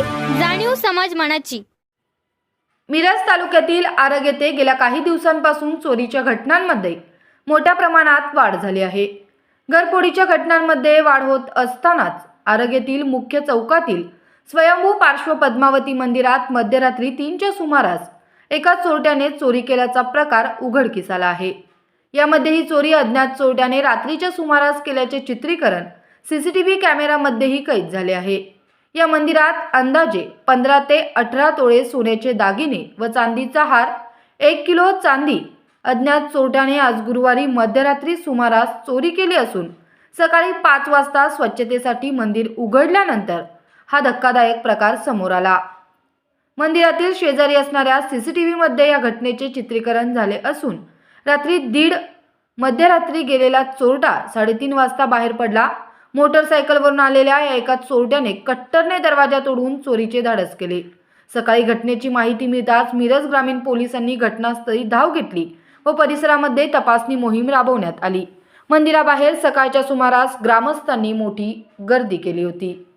जाणीव समाज मनाची. मिरज तालुक्यातील आरग येथे गेल्या काही दिवसांपासून चोरीच्या घटनांमध्ये मोठ्या प्रमाणात वाढ झाली आहे. घरफोडीच्या घटनांमध्ये वाढ होत असतानाच आरग येथील मुख्य चौकातील स्वयंभू पार्श्व पद्मावती मंदिरात मध्यरात्री तीनच्या सुमारास एका चोरट्याने चोरी केल्याचा प्रकार उघडकीस आला आहे. यामध्ये ही चोरी अज्ञात चोरट्याने रात्रीच्या सुमारास केल्याचे चित्रीकरण सीसीटीव्ही कॅमेरामध्येही कैद झाले आहे. या मंदिरात अंदाजे पंधरा ते अठरा तोळे सोन्याचे दागिने व चांदीचा हार एक किलो चांदी अज्ञात चोरट्याने आज गुरुवारी मध्यरात्री सुमारास चोरी केली असून सकाळी पाच वाजता स्वच्छतेसाठी मंदिर उघडल्यानंतर हा धक्कादायक प्रकार समोर आला. मंदिरातील शेजारी असणाऱ्या सी सी टी व्हीमध्ये या घटनेचे चित्रीकरण झाले असून रात्री दीड मध्यरात्री गेलेला चोरटा साडेतीन वाजता बाहेर पडला मोटरसायकलवरून आलेल्या या एका चोरट्याने कट्टरने दरवाजा तोडून चोरीचे धाडस केले. सकाळी घटनेची माहिती मिळताच मिरज ग्रामीण पोलिसांनी घटनास्थळी धाव घेतली व परिसरामध्ये तपासणी मोहीम राबवण्यात आली. मंदिराबाहेर सकाळच्या सुमारास ग्रामस्थांनी मोठी गर्दी केली होती.